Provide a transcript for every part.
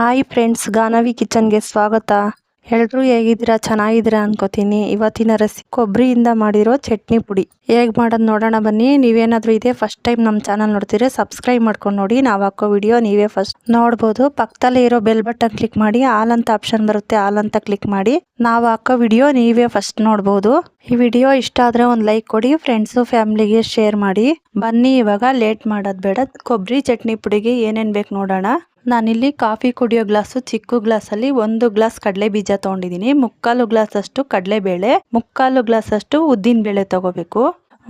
Hi friends, Ganavi ಕಿಚನ್ಗೆ ಸ್ವಾಗತ. ಎಲ್ರು ಹೇಗಿದ್ದೀರಾ? ಚೆನ್ನಾಗಿದ್ದೀರಾ ಅನ್ಕೋತೀನಿ. ಇವತ್ತಿನ ರಸಿ ಕೊಬ್ಬರಿಯಿಂದ ಮಾಡಿರೋ ಚಟ್ನಿ ಪುಡಿ. ಹೇಗೆ ಮಾಡೋದು ನೋಡೋಣ ಬನ್ನಿ. ನೀವೇನಾದರೂ ಇದೆ ಫಸ್ಟ್ ಟೈಮ್ ನಮ್ಮ ಚಾನಲ್ ನೋಡ್ತೀರಾ ಸಬ್ಸ್ಕ್ರೈಬ್ ಮಾಡ್ಕೊಂಡು ನೋಡಿ. ನಾವು ಹಾಕೋ ವಿಡಿಯೋ ನೀವೇ ಫಸ್ಟ್ ನೋಡ್ಬೋದು. ಪಕ್ಕದಲ್ಲೇ ಇರೋ ಬೆಲ್ ಬಟನ್ ಕ್ಲಿಕ್ ಮಾಡಿ. ಆಲ್ ಅಂತ ಆಪ್ಷನ್ ಬರುತ್ತೆ, ಆಲ್ ಅಂತ ಕ್ಲಿಕ್ ಮಾಡಿ. ನಾವು ಹಾಕೋ ವಿಡಿಯೋ ನೀವೇ ಫಸ್ಟ್ ನೋಡ್ಬೋದು. ಈ ವಿಡಿಯೋ ಇಷ್ಟ ಆದರೆ ಒಂದು ಲೈಕ್ ಕೊಡಿ, ಫ್ರೆಂಡ್ಸು ಫ್ಯಾಮಿಲಿಗೆ ಶೇರ್ ಮಾಡಿ. ಬನ್ನಿ, ಇವಾಗ ಲೇಟ್ ಮಾಡೋದು ಬೇಡ. ಕೊಬ್ಬರಿ ಚಟ್ನಿ ಪುಡಿಗೆ ಏನೇನು ಬೇಕು ನೋಡೋಣ. ನಾನಿಲ್ಲಿ ಕಾಫಿ ಕುಡಿಯೋ ಗ್ಲಾಸು ಚಿಕ್ಕ ಗ್ಲಾಸಲ್ಲಿ ಒಂದು ಗ್ಲಾಸ್ ಕಡಲೆ ಬೀಜ ತೊಗೊಂಡಿದ್ದೀನಿ. ಮುಕ್ಕಾಲು ಗ್ಲಾಸ್ ಅಷ್ಟು ಕಡಲೆಬೇಳೆ, ಮುಕ್ಕಾಲು ಗ್ಲಾಸ್ ಅಷ್ಟು ಉದ್ದಿನ ಬೇಳೆ ತಗೋಬೇಕು.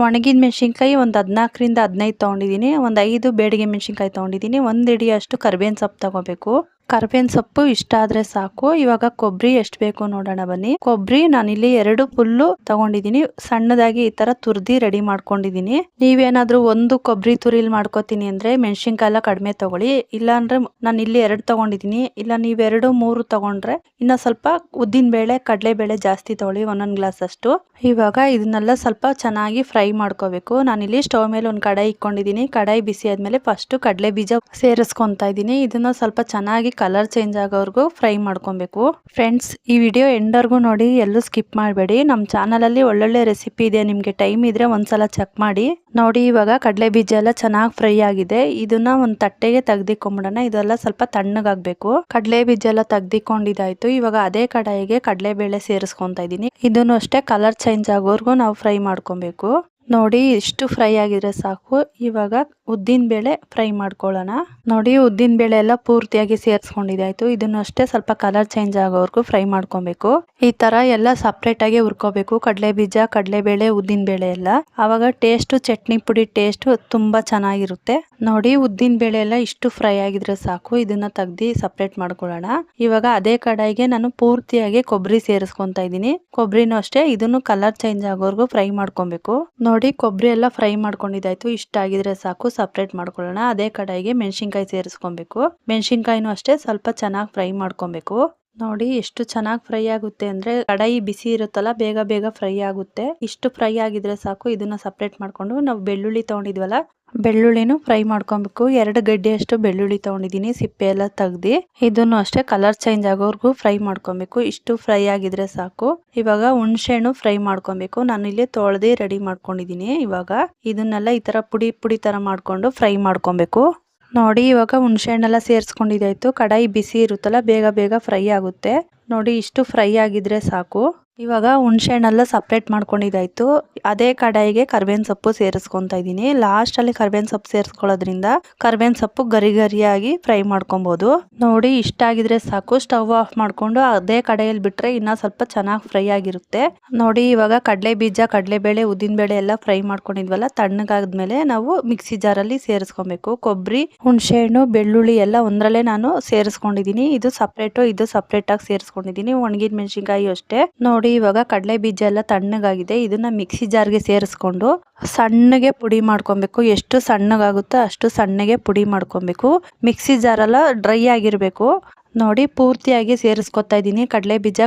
ಒಣಗಿದ ಮೆಣಸಿನ್ಕಾಯಿ ಒಂದು ಹದಿನಾಲ್ಕರಿಂದ ಹದಿನೈದು ತೊಗೊಂಡಿದ್ದೀನಿ. ಒಂದು ಐದು ಬೇಡಿಗೆ ಮೆಣಸಿನ್ಕಾಯಿ ತೊಗೊಂಡಿದ್ದೀನಿ. ಒಂದು ಹಿಡಿಯಷ್ಟು ಕರ್ಬೇವಿನ ಸೊಪ್ಪು ತಗೋಬೇಕು. ಕರ್ಬೇವಿನ ಸೊಪ್ಪು ಇಷ್ಟ ಆದ್ರೆ ಸಾಕು. ಇವಾಗ ಕೊಬ್ಬರಿ ಎಷ್ಟು ಬೇಕು ನೋಡೋಣ ಬನ್ನಿ. ಕೊಬ್ಬರಿ ನಾನಿಲ್ಲಿ ಎರಡು ಫುಲ್ಲು ತಗೊಂಡಿದ್ದೀನಿ ಸಣ್ಣದಾಗಿ ಈ ತರ ತುರ್ದಿ ರೆಡಿ ಮಾಡ್ಕೊಂಡಿದ್ದೀನಿ ನೀವೇನಾದ್ರೂ ಒಂದು ಕೊಬ್ಬರಿ ತುರಿಲ್ ಮಾಡ್ಕೋತೀನಿ ಅಂದ್ರೆ ಮೆಣಸಿನ್ಕಾಯಿ ಎಲ್ಲ ಕಡಿಮೆ ತಗೊಳ್ಳಿ. ಇಲ್ಲ ಅಂದ್ರೆ ನಾನು ಇಲ್ಲಿ ಎರಡು ತಗೊಂಡಿದ್ದೀನಿ ಇಲ್ಲ, ನೀವೆರಡು, ಮೂರು ತಗೊಂಡ್ರೆ ಇನ್ನ ಸ್ವಲ್ಪ ಉದ್ದಿನ ಬೇಳೆ, ಕಡಲೆ ಬೇಳೆ ಜಾಸ್ತಿ ತಗೊಳ್ಳಿ ಒಂದೊಂದ್ ಗ್ಲಾಸ್ ಅಷ್ಟು. ಇವಾಗ ಇದನ್ನೆಲ್ಲ ಸ್ವಲ್ಪ ಚೆನ್ನಾಗಿ ಫ್ರೈ ಮಾಡ್ಕೋಬೇಕು. ಇಲ್ಲಿ ಸ್ಟವ್ ಮೇಲೆ ಒಂದು ಕಡಾಯಿ ಇಕ್ಕೊಂಡಿದ್ದೀನಿ ಕಡಾಯಿ ಬಿಸಿ ಆದ್ಮೇಲೆ ಫಸ್ಟ್ ಕಡಲೆ ಬೀಜ ಸೇರಿಸ್ಕೊಂತ ಇದ್ದೀನಿ ಇದನ್ನ ಸ್ವಲ್ಪ ಚೆನ್ನಾಗಿ ಕಲರ್ ಚೇಂಜ್ ಆಗೋವರೆಗೂ ಫ್ರೈ ಮಾಡ್ಕೊಬೇಕು. ಫ್ರೆಂಡ್ಸ್ ಈ ವಿಡಿಯೋ ಎಂಡರ್ಗೂ ನೋಡಿ ಎಲ್ಲೂ ಸ್ಕಿಪ್ ಮಾಡಬೇಡಿ. ನಮ್ಮ ಚಾನಲಲ್ಲಿ ಒಳ್ಳೊಳ್ಳೆ ರೆಸಿಪಿ ಇದೆ, ನಿಮಗೆ ಟೈಮ್ ಇದ್ರೆ ಒಂದ್ಸಲ ಚೆಕ್ ಮಾಡಿ. ನೋಡಿ, ಇವಾಗ ಕಡಲೆ ಬೀಜ ಎಲ್ಲ ಚೆನ್ನಾಗಿ ಫ್ರೈ ಆಗಿದೆ. ಇದನ್ನ ಒಂದು ತಟ್ಟೆಗೆ ತೆಗ್ದಿಕೊಂಬಿಡೋಣ. ಇದೆಲ್ಲ ಸ್ವಲ್ಪ ತಣ್ಣಗಾಗಬೇಕು. ಕಡಲೆ ಬೀಜ ಎಲ್ಲ ತೆಗ್ದಿಕೊಂಡಿದ್ದಾಯ್ತು. ಇವಾಗ ಅದೇ ಕಡಾಯಿಗೆ ಕಡಲೆ ಬೇಳೆ ಸೇರಿಸ್ಕೊಂತಾ ಇದ್ದೀನಿ. ಇದನ್ನು ಅಷ್ಟೇ ಕಲರ್ ಚೇಂಜ್ ಆಗೋವರೆಗೂ ನಾವು ಫ್ರೈ ಮಾಡ್ಕೊಬೇಕು. ನೋಡಿ ಇಷ್ಟು ಫ್ರೈ ಆಗಿದ್ರೆ ಸಾಕು. ಇವಾಗ ಉದ್ದಿನ ಬೇಳೆ ಫ್ರೈ ಮಾಡ್ಕೊಳ್ಳೋಣ. ನೋಡಿ ಉದ್ದಿನ ಬೇಳೆ ಎಲ್ಲ ಪೂರ್ತಿಯಾಗಿ ಸೇರಿಸ್ಕೊಂಡಿದೆ ಆಯ್ತು ಇದನ್ನು ಅಷ್ಟೇ ಸ್ವಲ್ಪ ಕಲರ್ ಚೇಂಜ್ ಆಗೋವರೆಗೂ ಫ್ರೈ ಮಾಡ್ಕೊಬೇಕು. ಈ ತರ ಎಲ್ಲ ಸಪ್ರೇಟ್ ಆಗಿ ಹುರ್ಕೋಬೇಕು. ಕಡಲೆ ಬೀಜ, ಕಡಲೆ ಬೇಳೆ, ಉದ್ದಿನ ಬೇಳೆ ಎಲ್ಲ. ಅವಾಗ ಟೇಸ್ಟ್ ಚಟ್ನಿ ಪುಡಿ ಟೇಸ್ಟ್ ತುಂಬಾ ಚೆನ್ನಾಗಿರುತ್ತೆ. ನೋಡಿ ಉದ್ದಿನ ಬೇಳೆ ಎಲ್ಲ ಇಷ್ಟು ಫ್ರೈ ಆಗಿದ್ರೆ ಸಾಕು. ಇದನ್ನ ತೆಗ್ದಿ ಸಪ್ರೇಟ್ ಮಾಡ್ಕೊಳ್ಳೋಣ. ಇವಾಗ ಅದೇ ಕಡಾಯಿಗೆ ನಾನು ಪೂರ್ತಿಯಾಗಿ ಕೊಬ್ಬರಿ ಸೇರಿಸ್ಕೊಂತ ಇದ್ದೀನಿ. ಕೊಬ್ಬರಿನೂ ಅಷ್ಟೇ. ಇದನ್ನು ಕಲರ್ ಚೇಂಜ್ ಆಗೋವರೆಗೂ ಫ್ರೈ ಮಾಡ್ಕೊಬೇಕು. ನೋಡಿ ಕೊಬ್ಬರಿ ಎಲ್ಲ ಫ್ರೈ ಮಾಡ್ಕೊಂಡಿದ್ದಾಯ್ತು. ಇಷ್ಟ ಆಗಿದ್ರೆ ಸಾಕು ಸಪ್ರೇಟ್ ಮಾಡ್ಕೊಳ್ಳೋಣ. ಅದೇ ಕಡಾಯಿಗೆ ಮೆಣಸಿನ್ಕಾಯಿ ಸೇರಿಸ್ಕೊಬೇಕು. ಮೆಣಸಿನ್ಕಾಯಿನೂ ಅಷ್ಟೇ, ಸ್ವಲ್ಪ ಚೆನ್ನಾಗಿ ಫ್ರೈ ಮಾಡ್ಕೊಬೇಕು. ನೋಡಿ ಎಷ್ಟು ಚೆನ್ನಾಗಿ ಫ್ರೈ ಆಗುತ್ತೆ ಅಂದ್ರೆ ಕಡಾಯಿ ಬಿಸಿ ಇರುತ್ತಲ್ಲ, ಬೇಗ ಬೇಗ ಫ್ರೈ ಆಗುತ್ತೆ. ಇಷ್ಟು ಫ್ರೈ ಆಗಿದ್ರೆ ಸಾಕು, ಇದನ್ನ ಸಪ್ರೇಟ್ ಮಾಡ್ಕೊಂಡು. ನಾವು ಬೆಳ್ಳುಳ್ಳಿ ತಗೊಂಡಿದ್ವಲ್ಲ ಬೆಳ್ಳುಳ್ಳಿನೂ ಫ್ರೈ ಮಾಡ್ಕೊಬೇಕು. ಎರಡು ಗಡ್ಡೆಯಷ್ಟು ಬೆಳ್ಳುಳ್ಳಿ ತೊಗೊಂಡಿದ್ದೀನಿ, ಸಿಪ್ಪೆ ಎಲ್ಲ ತೆಗ್ದು. ಇದನ್ನು ಅಷ್ಟೇ ಕಲರ್ ಚೇಂಜ್ ಆಗೋವರೆಗೂ ಫ್ರೈ ಮಾಡ್ಕೊಬೇಕು. ಇಷ್ಟು ಫ್ರೈ ಆಗಿದ್ರೆ ಸಾಕು. ಇವಾಗ ಹುಣಸೆಹಣ್ಣು ಫ್ರೈ ಮಾಡ್ಕೊಬೇಕು. ನಾನು ಇಲ್ಲಿ ತೊಳೆದೇ ರೆಡಿ ಮಾಡ್ಕೊಂಡಿದ್ದೀನಿ ಇವಾಗ. ಇದನ್ನೆಲ್ಲ ಈ ತರ ಪುಡಿ ಪುಡಿ ತರ ಮಾಡ್ಕೊಂಡು ಫ್ರೈ ಮಾಡ್ಕೊಬೇಕು. ನೋಡಿ, ಇವಾಗ ಹುಣಸೆಹಣ್ಣೆಲ್ಲ ಸೇರಿಸ್ಕೊಂಡಿದ್ದಾಯ್ತು. ಕಡಾಯಿ ಬಿಸಿ ಇರುತ್ತಲ್ಲ, ಬೇಗ ಬೇಗ ಫ್ರೈ ಆಗುತ್ತೆ. ನೋಡಿ, ಇಷ್ಟು ಫ್ರೈ ಆಗಿದ್ರೆ ಸಾಕು. ಇವಾಗ ಹುಣಸೆಹಣ್ಣೆಲ್ಲ ಸಪ್ರೇಟ್ ಮಾಡ್ಕೊಂಡಿದ್ದಾಯ್ತು. ಅದೇ ಕಡಾಯಿಗೆ ಕರ್ಬೇವಿನ ಸೊಪ್ಪು ಸೇರಿಸ್ಕೊಂತ ಇದ್ದೀನಿ. ಲಾಸ್ಟಲ್ಲಿ ಕರ್ಬೇವಿನ ಸೊಪ್ಪು ಸೇರಿಸ್ಕೊಳ್ಳೋದ್ರಿಂದ ಕರ್ಬೇವಿನ ಸೊಪ್ಪು ಗರಿ ಗರಿಯಾಗಿ ಫ್ರೈ ಮಾಡ್ಕೊಬೋದು. ನೋಡಿ, ಇಷ್ಟ ಆಗಿದ್ರೆ ಸಾಕು. ಸ್ಟವ್ ಆಫ್ ಮಾಡ್ಕೊಂಡು ಅದೇ ಕಡಾಯಲ್ಲಿ ಬಿಟ್ರೆ ಇನ್ನ ಸ್ವಲ್ಪ ಚೆನ್ನಾಗಿ ಫ್ರೈ ಆಗಿರುತ್ತೆ. ನೋಡಿ, ಇವಾಗ ಕಡಲೆ ಬೀಜ, ಕಡಲೆಬೇಳೆ, ಉದ್ದಿನಬೇಳೆ ಎಲ್ಲ ಫ್ರೈ ಮಾಡ್ಕೊಂಡಿದ್ವಲ್ಲ, ತಣ್ಣಗಾದ್ಮೇಲೆ ನಾವು ಮಿಕ್ಸಿ ಜಾರಲ್ಲಿ ಸೇರಿಸ್ಕೊಬೇಕು. ಕೊಬ್ಬರಿ, ಹುಣಸೆಹಣ್ಣು, ಬೆಳ್ಳುಳ್ಳಿ ಎಲ್ಲ ಒಂದರಲ್ಲೇ ನಾನು ಸೇರಿಸ್ಕೊಂಡಿದ್ದೀನಿ. ಇದು ಸಪ್ರೇಟು ಇದು ಸಪ್ರೇಟ್ ಆಗಿ ಸೇರಿಸ್ಕೊಂಡಿದ್ದೀನಿ ಒಣಗಿದ ಮೆಣಸಿನ್ಕಾಯಿ ಅಷ್ಟೇ. ನೋಡಿ, ಇವಾಗ ಕಡಲೆ ಬೀಜ ಎಲ್ಲ ತಣ್ಣಗಾಗಿದೆ. ಇದನ್ನ ಮಿಕ್ಸಿ ಜಾರ್ಗೆ ಸೇರಿಸ್ಕೊಂಡು ಸಣ್ಣಗೆ ಪುಡಿ ಮಾಡ್ಕೊಬೇಕು. ಎಷ್ಟು ಸಣ್ಣಗಾಗುತ್ತೋ ಅಷ್ಟು ಸಣ್ಣಗೆ ಪುಡಿ ಮಾಡ್ಕೊಬೇಕು. ಮಿಕ್ಸಿ ಜಾರೆಲ್ಲ ಡ್ರೈ ಆಗಿರಬೇಕು. ನೋಡಿ, ಪೂರ್ತಿಯಾಗಿ ಸೇರಿಸ್ಕೊತಾ ಇದ್ದೀನಿ. ಕಡಲೆ ಬೀಜ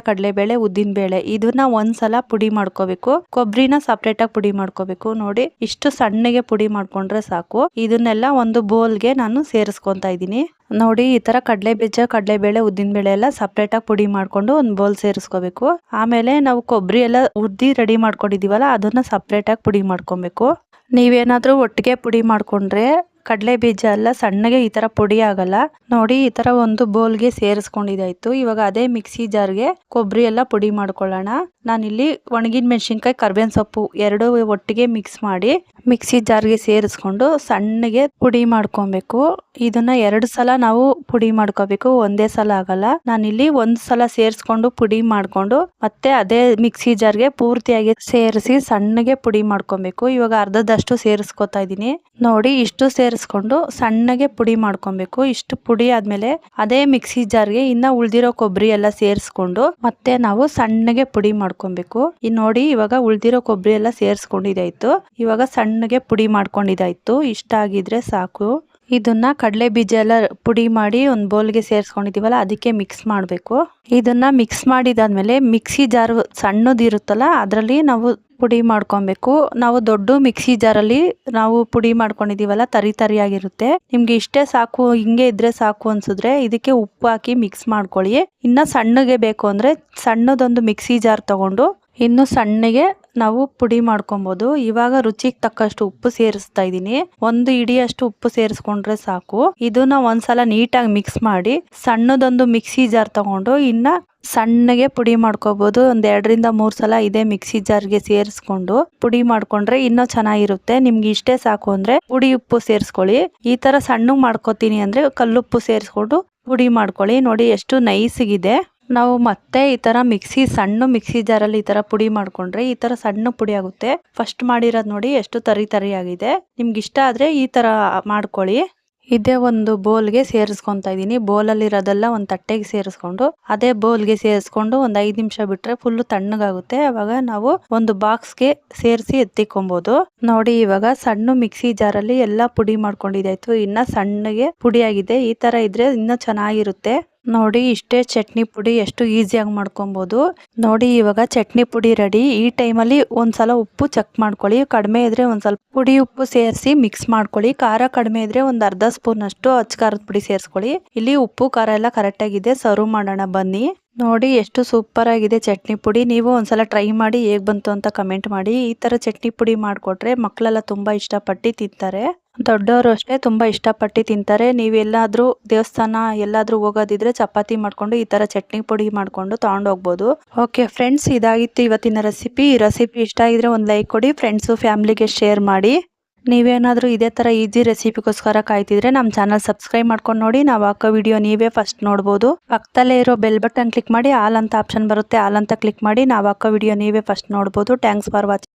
ಉದ್ದಿನ ಬೇಳೆ ಇದನ್ನ ಒಂದ್ಸಲ ಪುಡಿ ಮಾಡ್ಕೋಬೇಕು. ಕೊಬ್ಬರಿನ ಸಪ್ರೇಟ್ ಆಗಿ ಪುಡಿ ಮಾಡ್ಕೋಬೇಕು. ನೋಡಿ, ಇಷ್ಟು ಸಣ್ಣಗೆ ಪುಡಿ ಮಾಡ್ಕೊಂಡ್ರೆ ಸಾಕು. ಇದನ್ನೆಲ್ಲ ಒಂದು ಬೋಲ್ಗೆ ನಾನು ಸೇರಿಸ್ಕೊತಾ ಇದ್ದೀನಿ. ನೋಡಿ, ಈ ತರ ಕಡಲೆ ಬೀಜ, ಕಡಲೆಬೇಳೆ ಉದ್ದಿನ ಬೇಳೆ ಎಲ್ಲ ಸಪ್ರೇಟ್ ಆಗಿ ಪುಡಿ ಮಾಡ್ಕೊಂಡು ಒಂದು ಬೌಲ್ ಸೇರಿಸ್ಕೋಬೇಕು. ಆಮೇಲೆ ನಾವು ಕೊಬ್ಬರಿ ಎಲ್ಲ ಉದ್ದಿ ರೆಡಿ ಮಾಡ್ಕೊಂಡಿದೀವಲ್ಲ ಅದನ್ನ ಸಪ್ರೇಟ್ ಆಗಿ ಪುಡಿ ಮಾಡ್ಕೊಬೇಕು. ನೀವೇನಾದ್ರೂ ಒಟ್ಟಿಗೆ ಪುಡಿ ಮಾಡ್ಕೊಂಡ್ರೆ ಕಡಲೆ ಬೀಜ ಎಲ್ಲ ಸಣ್ಣಗೆ ಈ ಥರ ಪುಡಿ ಆಗಲ್ಲ. ನೋಡಿ, ಈ ಥರ ಒಂದು ಬೋಲ್ಗೆ ಸೇರಿಸ್ಕೊಂಡಿದ್ದಾಯ್ತು. ಇವಾಗ ಅದೇ ಮಿಕ್ಸಿ ಜಾರ್ಗೆ ಕೊಬ್ಬರಿ ಎಲ್ಲ ಪುಡಿ ಮಾಡ್ಕೊಳ್ಳೋಣ. ನಾನಿಲ್ಲಿ ಒಣಗಿನ ಮೆಣಸಿನ್ಕಾಯಿ ಕರ್ಬೇವಿನ ಸೊಪ್ಪು ಎರಡು ಒಟ್ಟಿಗೆ ಮಿಕ್ಸ್ ಮಾಡಿ ಮಿಕ್ಸಿ ಜಾರ್ಗೆ ಸೇರಿಸ್ಕೊಂಡು ಸಣ್ಣಗೆ ಪುಡಿ ಮಾಡ್ಕೊಬೇಕು. ಇದನ್ನ ಎರಡು ಸಲ ನಾವು ಪುಡಿ ಮಾಡ್ಕೋಬೇಕು, ಒಂದೇ ಸಲ ಆಗಲ್ಲ. ನಾನಿಲ್ಲಿ ಒಂದ್ ಸಲ ಸೇರಿಸ್ಕೊಂಡು ಪುಡಿ ಮಾಡ್ಕೊಂಡು ಮತ್ತೆ ಅದೇ ಮಿಕ್ಸಿ ಜಾರ್ಗೆ ಪೂರ್ತಿಯಾಗಿ ಸೇರಿಸಿ ಸಣ್ಣಗೆ ಪುಡಿ ಮಾಡ್ಕೊಬೇಕು. ಇವಾಗ ಅರ್ಧದಷ್ಟು ಸೇರಿಸ್ಕೊತಾ ಇದೀನಿ ನೋಡಿ, ಇಷ್ಟು ಸೇರಿಸ್ಕೊಂಡು ಸಣ್ಣಗೆ ಪುಡಿ ಮಾಡ್ಕೊಬೇಕು. ಇಷ್ಟು ಪುಡಿ ಆದ್ಮೇಲೆ ಅದೇ ಮಿಕ್ಸಿ ಜಾರ್ಗೆ ಇನ್ನ ಉಳ್ದಿರೋ ಕೊಬ್ಬರಿ ಎಲ್ಲ ಸೇರಿಸ್ಕೊಂಡು ಮತ್ತೆ ನಾವು ಸಣ್ಣಗೆ ಪುಡಿ ಮಾಡ್ಕೊಬೇಕು. ಇನ್ ನೋಡಿ ಇವಾಗ ಉಳ್ದಿರೋ ಕೊಬ್ಬರಿ ಎಲ್ಲ ಸೇರಿಸ್ಕೊಂಡಿದಾಯ್ತು ಇವಾಗ ಸಣ್ಣಗೆ ಪುಡಿ ಮಾಡ್ಕೊಂಡಿದಾಯ್ತು ಇಷ್ಟ ಆಗಿದ್ರೆ ಸಾಕು. ಇದನ್ನ ಕಡಲೆ ಬೀಜ ಎಲ್ಲ ಪುಡಿ ಮಾಡಿ ಒಂದು ಬೌಲ್ಗೆ ಸೇರಿಸ್ಕೊಂಡಿದೀವಲ್ಲ ಅದಕ್ಕೆ ಮಿಕ್ಸ್ ಮಾಡಬೇಕು. ಇದನ್ನ ಮಿಕ್ಸ್ ಮಾಡಿದಾದ್ಮೇಲೆ ಮಿಕ್ಸಿ ಜಾರ್ ಸಣ್ಣದಿರುತ್ತಲ್ಲ, ಅದರಲ್ಲಿ ನಾವು ಪುಡಿ ಮಾಡ್ಕೊಬೇಕು. ನಾವು ದೊಡ್ಡ ಮಿಕ್ಸಿ ಜಾರಲ್ಲಿ ನಾವು ಪುಡಿ ಮಾಡ್ಕೊಂಡಿದೀವಲ್ಲ, ತರಿ ತರಿಯಾಗಿರುತ್ತೆ. ನಿಮ್ಗೆ ಇಷ್ಟೇ ಸಾಕು, ಹಿಂಗೆ ಇದ್ರೆ ಸಾಕು ಅನ್ಸಿದ್ರೆ ಇದಕ್ಕೆ ಉಪ್ಪು ಹಾಕಿ ಮಿಕ್ಸ್ ಮಾಡ್ಕೊಳ್ಳಿ. ಇನ್ನ ಸಣ್ಣಗೆ ಬೇಕು ಅಂದ್ರೆ ಸಣ್ಣದೊಂದು ಮಿಕ್ಸಿ ಜಾರ್ ತಗೊಂಡು ಇನ್ನು ಸಣ್ಣಗೆ ನಾವು ಪುಡಿ ಮಾಡ್ಕೊಬೋದು. ಇವಾಗ ರುಚಿಗೆ ತಕ್ಕಷ್ಟು ಉಪ್ಪು ಸೇರಿಸ್ತಾ ಇದ್ದೀನಿ. ಒಂದು ಇಡಿಯಷ್ಟು ಉಪ್ಪು ಸೇರಿಸ್ಕೊಂಡ್ರೆ ಸಾಕು. ಇದನ್ನ ಒಂದ್ಸಲ ನೀಟಾಗಿ ಮಿಕ್ಸ್ ಮಾಡಿ, ಸಣ್ಣದೊಂದು ಮಿಕ್ಸಿ ಜಾರ್ ತಗೊಂಡು ಇನ್ನ ಸಣ್ಣಗೆ ಪುಡಿ ಮಾಡ್ಕೋಬಹುದು ಒಂದ್ ಎರಡರಿಂದ ಮೂರ್ ಸಲ ಇದೇ ಮಿಕ್ಸಿ ಜಾರ್ಗೆ ಸೇರಿಸ್ಕೊಂಡು ಪುಡಿ ಮಾಡ್ಕೊಂಡ್ರೆ ಇನ್ನೂ ಚೆನ್ನಾಗಿರುತ್ತೆ. ನಿಮ್ಗೆ ಇಷ್ಟೇ ಸಾಕು ಅಂದ್ರೆ ಪುಡಿ ಉಪ್ಪು ಸೇರಿಸ್ಕೊಳ್ಳಿ. ಈ ತರ ಸಣ್ಣ ಮಾಡ್ಕೋತೀನಿ ಅಂದ್ರೆ ಕಲ್ಲುಪ್ಪು ಸೇರಿಸ್ಕೊಂಡು ಪುಡಿ ಮಾಡ್ಕೊಳ್ಳಿ. ನೋಡಿ ಎಷ್ಟು ನೈಸ್ಗಿದೆ. ನಾವು ಮತ್ತೆ ಈ ತರ ಮಿಕ್ಸಿ, ಸಣ್ಣ ಮಿಕ್ಸಿ ಜಾರಲ್ಲಿ ಈ ತರ ಪುಡಿ ಮಾಡ್ಕೊಂಡ್ರೆ ಈ ತರ ಸಣ್ಣ ಪುಡಿ ಆಗುತ್ತೆ. ಫಸ್ಟ್ ಮಾಡಿರೋದು ನೋಡಿ ಎಷ್ಟು ತರಿ ತರಿ ಆಗಿದೆ. ನಿಮ್ಗೆ ಇಷ್ಟ ಆದ್ರೆ ಈ ತರ ಮಾಡ್ಕೊಳ್ಳಿ. ಇದೇ ಒಂದು ಬೋಲ್ಗೆ ಸೇರಿಸ್ಕೊಂತ ಇದ್ದೀನಿ. ಬೌಲಲ್ಲಿರೋದೆಲ್ಲ ಒಂದು ತಟ್ಟೆಗೆ ಸೇರಿಸ್ಕೊಂಡು, ಅದೇ ಬೋಲ್ಗೆ ಸೇರಿಸ್ಕೊಂಡು ಒಂದು ಐದು ನಿಮಿಷ ಬಿಟ್ರೆ ಫುಲ್ ತಣ್ಣಗಾಗುತ್ತೆ. ಅವಾಗ ನಾವು ಒಂದು ಬಾಕ್ಸ್ಗೆ ಸೇರಿಸಿ ಎತ್ತಿಕೊಬೋದು. ನೋಡಿ ಇವಾಗ ಸಣ್ಣ ಮಿಕ್ಸಿ ಜಾರಲ್ಲಿ ಎಲ್ಲ ಪುಡಿ ಮಾಡ್ಕೊಂಡಿದ್ದಾಯ್ತು ಇನ್ನ ಸಣ್ಣಗೆ ಪುಡಿಯಾಗಿದೆ ಈ ತರ ಇದ್ರೆ ಇನ್ನೂ ಚೆನ್ನಾಗಿರುತ್ತೆ. ನೋಡಿ ಇಷ್ಟೇ ಚಟ್ನಿ ಪುಡಿ ಎಷ್ಟು ಈಸಿಯಾಗಿ ಮಾಡ್ಕೊಬೋದು. ನೋಡಿ ಇವಾಗ ಚಟ್ನಿ ಪುಡಿ ರೆಡಿ ಈ ಟೈಮಲ್ಲಿ ಒಂದ್ಸಲ ಉಪ್ಪು ಚೆಕ್ ಮಾಡ್ಕೊಳ್ಳಿ. ಕಡಿಮೆ ಇದ್ರೆ ಒಂದು ಸ್ವಲ್ಪ ಪುಡಿ ಉಪ್ಪು ಸೇರಿಸಿ ಮಿಕ್ಸ್ ಮಾಡ್ಕೊಳ್ಳಿ. ಖಾರ ಕಡಿಮೆ ಇದ್ರೆ ಒಂದು ಅರ್ಧ ಸ್ಪೂನ್ ಅಷ್ಟು ಅಚ್ಚ ಖಾರದ ಪುಡಿ ಸೇರಿಸ್ಕೊಳ್ಳಿ. ಇಲ್ಲಿ ಉಪ್ಪು, ಖಾರ ಎಲ್ಲ ಕರೆಕ್ಟಾಗಿದೆ ಸರ್ವ್ ಮಾಡೋಣ ಬನ್ನಿ. ನೋಡಿ, ಎಷ್ಟು ಸೂಪರ್ ಆಗಿದೆ ಚಟ್ನಿ ಪುಡಿ. ನೀವು ಒಂದ್ಸಲ ಟ್ರೈ ಮಾಡಿ ಹೇಗೆ ಬಂತು ಅಂತ ಕಮೆಂಟ್ ಮಾಡಿ. ಈ ತರ ಚಟ್ನಿ ಪುಡಿ ಮಾಡಿಕೊಟ್ರೆ ಮಕ್ಕಳೆಲ್ಲ ತುಂಬಾ ಇಷ್ಟಪಟ್ಟು ತಿಂತಾರೆ. ದೊಡ್ಡವರು ಅಷ್ಟೇ ತುಂಬಾ ಇಷ್ಟಪಟ್ಟು ತಿಂತಾರೆ. ನೀವೆಲ್ಲಾದರೂ ದೇವಸ್ಥಾನ ಎಲ್ಲಾದರೂ ಹೋಗೋದಿದ್ರೆ ಚಪಾತಿ ಮಾಡ್ಕೊಂಡು ಈ ತರ ಚಟ್ನಿ ಪುಡಿ ಮಾಡ್ಕೊಂಡು ಹೋಗ್ಬೋದು. ಓಕೆ ಫ್ರೆಂಡ್ಸ್ ಇದಾಗಿತ್ತು ಇವತ್ತಿನ ರೆಸಿಪಿ ಈ ರೆಸಿಪಿ ಇಷ್ಟ ಆಗಿದ್ರೆ ಒಂದು ಲೈಕ್ ಕೊಡಿ ಫ್ರೆಂಡ್ಸು ಫ್ಯಾಮಿಲಿಗೆ ಶೇರ್ ಮಾಡಿ. ನೀವೇನಾದರೂ ಇದೇ ಥರ ಈಸಿ ರೆಸಿಪಿಗೋಸ್ಕರ ಕಾಯ್ತಿದ್ರೆ ನಮ್ಮ ಚಾನಲ್ ಸಬ್ಸ್ಕ್ರೈಬ್ ಮಾಡ್ಕೊಂಡು ನೋಡಿ. ನಾವು ಹಾಕೋ ವಿಡಿಯೋ ನೀವೇ ಫಸ್ಟ್ ನೋಡ್ಬೋದು. ಪಕ್ಕದಲ್ಲೇ ಇರೋ ಬೆಲ್ ಬಟನ್ ಕ್ಲಿಕ್ ಮಾಡಿ ಆಲ್ ಅಂತ ಆಪ್ಷನ್ ಬರುತ್ತೆ ಆಲ್ ಅಂತ ಕ್ಲಿಕ್ ಮಾಡಿ ನಾವು ಹಾಕೋ ವಿಡಿಯೋ ನೀವೇ ಫಸ್ಟ್ ನೋಡ್ಬೋದು. Thanks for watching